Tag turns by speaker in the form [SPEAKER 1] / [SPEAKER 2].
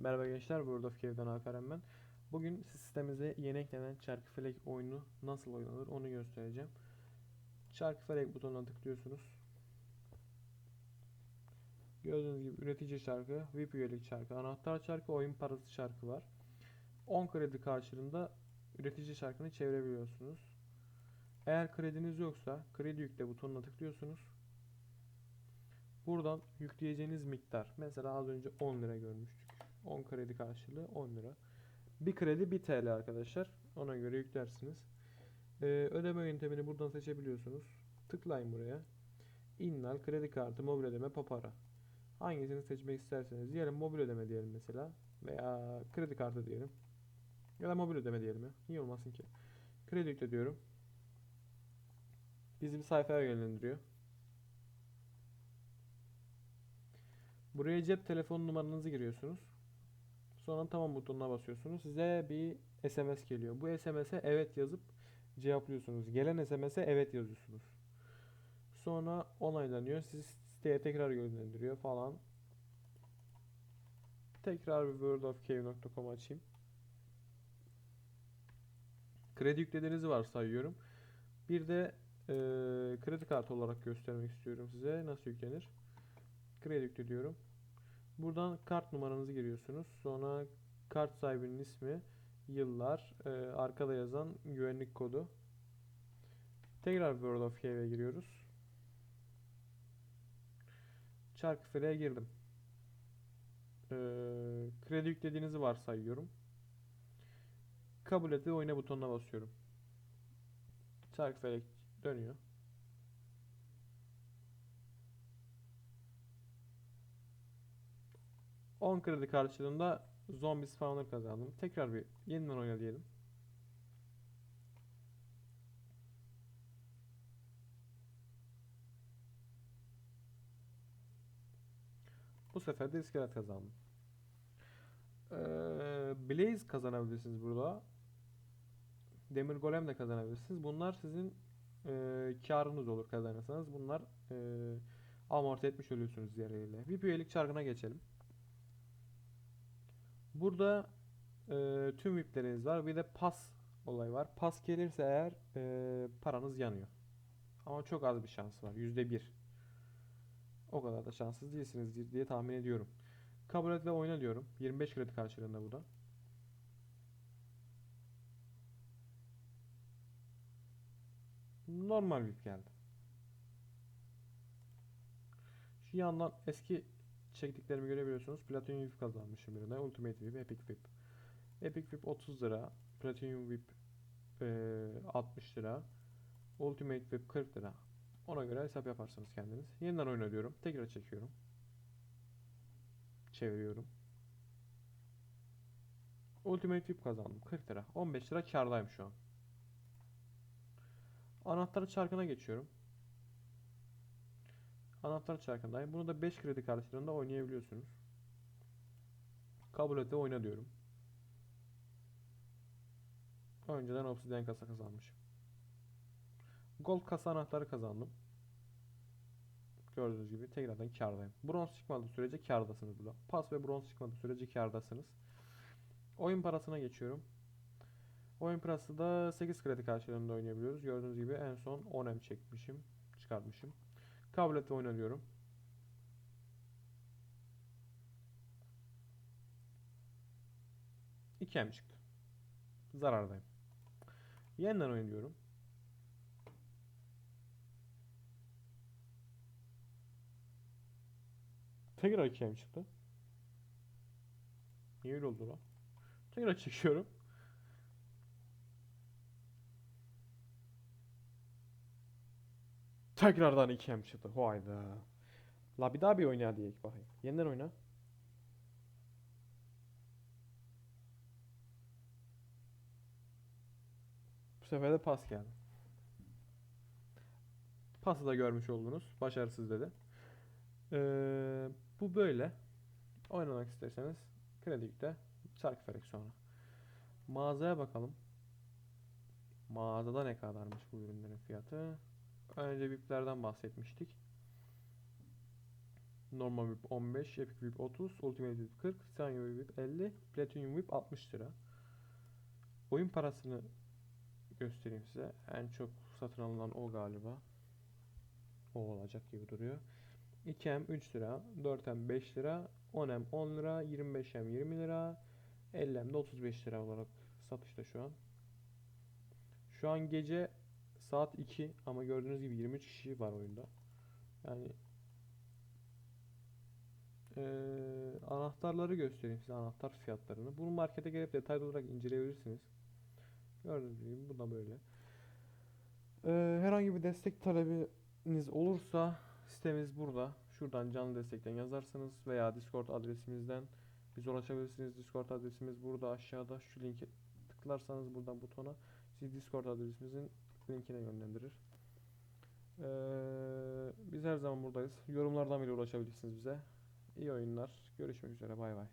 [SPEAKER 1] Merhaba gençler, World of Cave'den Alperen ben. Bugün sistemimize yeni eklenen Çarkıfelek oyunu nasıl oynanır onu göstereceğim. Çarkıfelek butonuna tıklıyorsunuz. Gördüğünüz gibi üretici çarkı, VIP üyelik çarkı, anahtar çarkı, oyun parası çarkı var. 10 kredi karşılığında üretici çarkını çevirebiliyorsunuz. Eğer krediniz yoksa kredi yükle butonuna tıklıyorsunuz. Buradan yükleyeceğiniz miktar. Mesela az önce 10 lira görmüştük. 10 kredi karşılığı 10 lira. Bir kredi 1 TL arkadaşlar. Ona göre yüklersiniz. Ee, ödeme yöntemini buradan seçebiliyorsunuz. Tıklayın buraya. İnnal, kredi kartı, mobil ödeme, papara. Hangisini seçmek isterseniz. Diyelim mobil ödeme diyelim mesela. Veya kredi kartı diyelim. Ya da mobil ödeme diyelim ya. Niye olmasın ki? Kredi yükle diyorum. Bizi bir sayfaya yönlendiriyor. Buraya cep telefon numaranızı giriyorsunuz. Sonra tamam butonuna basıyorsunuz. Size bir SMS geliyor. Bu SMS'e evet yazıp cevaplıyorsunuz. Gelen SMS'e evet yazıyorsunuz. Sonra onaylanıyor. Sizi siteye tekrar yönlendiriyor falan. Tekrar bir worldofcave.com açayım. Kredi yüklediğinizi varsayıyorum. Bir de eee, kredi kartı olarak göstermek istiyorum size. Nasıl yüklenir? Kredi yükle diyorum. Buradan kart numaranızı giriyorsunuz. Sonra kart sahibinin ismi, yıllar, e, arkada yazan güvenlik kodu. Tekrar World of Cave'e giriyoruz. Çarkıfele'ye girdim. E, kredi yüklediğinizi varsayıyorum. Kabul et ve oyna butonuna basıyorum. Çarkıfelek dönüyor. ...10 kredi karşılığında zombi spawner kazandım. Tekrar bir yeniden oyna diyelim. Bu sefer de iskelet kazandım. Ee, Blaze kazanabilirsiniz burada. Demir Golem de kazanabilirsiniz. Bunlar sizin e, karınız olur kazanırsanız. Bunlar e, amorti etmiş oluyorsunuz diğerleriyle. VIP üyelik çarkına geçelim. Burada e, tüm VIP'leriniz var. Bir de pas olay var. Pas gelirse eğer e, paranız yanıyor. Ama çok az bir şans var. Yüzde bir. O kadar da şanssız değilsiniz diye tahmin ediyorum. Kabul et ve oyna diyorum. 25 kredi karşılığında bu da. Normal VIP geldi. Şu yandan eski çektiklerimi görebiliyorsunuz. Platinum VIP kazanmışım birine. Ultimate VIP, Epic VIP. Epic VIP 30 lira. Platinum VIP eee, 60 lira. Ultimate VIP 40 lira. Ona göre hesap yaparsınız kendiniz. Yeniden oyna diyorum. Tekrar çekiyorum. Çeviriyorum. Ultimate VIP kazandım. 40 lira. 15 lira kârdayım şu an. Anahtarı çarkına geçiyorum. Anahtar çarkındayım. Bunu da 5 kredi karşılığında oynayabiliyorsunuz. Kabul et ve oyna diyorum. Önceden obsidian kasa kazanmışım. Gold kasa anahtarı kazandım. Gördüğünüz gibi tekrardan kârdayım. Bronz çıkmadığı sürece kârdasınız burada. Pas ve bronz çıkmadığı sürece kârdasınız. Oyun parasına geçiyorum. Oyun parası da 8 kredi karşılığında oynayabiliyoruz. Gördüğünüz gibi en son 10M çekmişim. Çıkartmışım. Kabul et ve oyna diyorum. İki M çıktı. Zarardayım. Yeniden oynuyorum. Tekrar 2 M çıktı. Niye öyle oldu lan? Tekrar çekiyorum. Tekrardan 2 M çıktı. Hayda. La bir daha bir oyna diye bakayım. Yeniden oyna. Bu sefer de pas geldi. Pası da görmüş oldunuz. Başarısız dedi. Ee, bu böyle. Oynamak isterseniz kredi yükle. Çark ferek sonra. Mağazaya bakalım. Mağazada ne kadarmış bu ürünlerin fiyatı? Önce VIP'lerden bahsetmiştik. Normal VIP 15, Epic VIP 30, Ultimate VIP 40, Sanyo VIP 50, Platinum VIP 60 lira. Oyun parasını göstereyim size. En çok satın alınan o galiba. O olacak gibi duruyor. 2M 3 lira, 4M 5 lira, 10M 10 lira, 25M 20 lira, 50M de 35 lira olarak satışta şu an. Şu an gece saat 2 ama gördüğünüz gibi 23 kişi var oyunda. Yani eee, anahtarları göstereyim size anahtar fiyatlarını. Bunu markete gelip detaylı olarak inceleyebilirsiniz. Gördüğünüz gibi bu da böyle. Eee, herhangi bir destek talebiniz olursa sitemiz burada. Şuradan canlı destekten yazarsınız veya Discord adresimizden bize ulaşabilirsiniz. Discord adresimiz burada aşağıda. Şu linke tıklarsanız buradan butona sizi Discord adresimizin linkine yönlendirir. Eee, biz her zaman buradayız. Yorumlardan bile ulaşabilirsiniz bize. İyi oyunlar. Görüşmek üzere. Bay bay.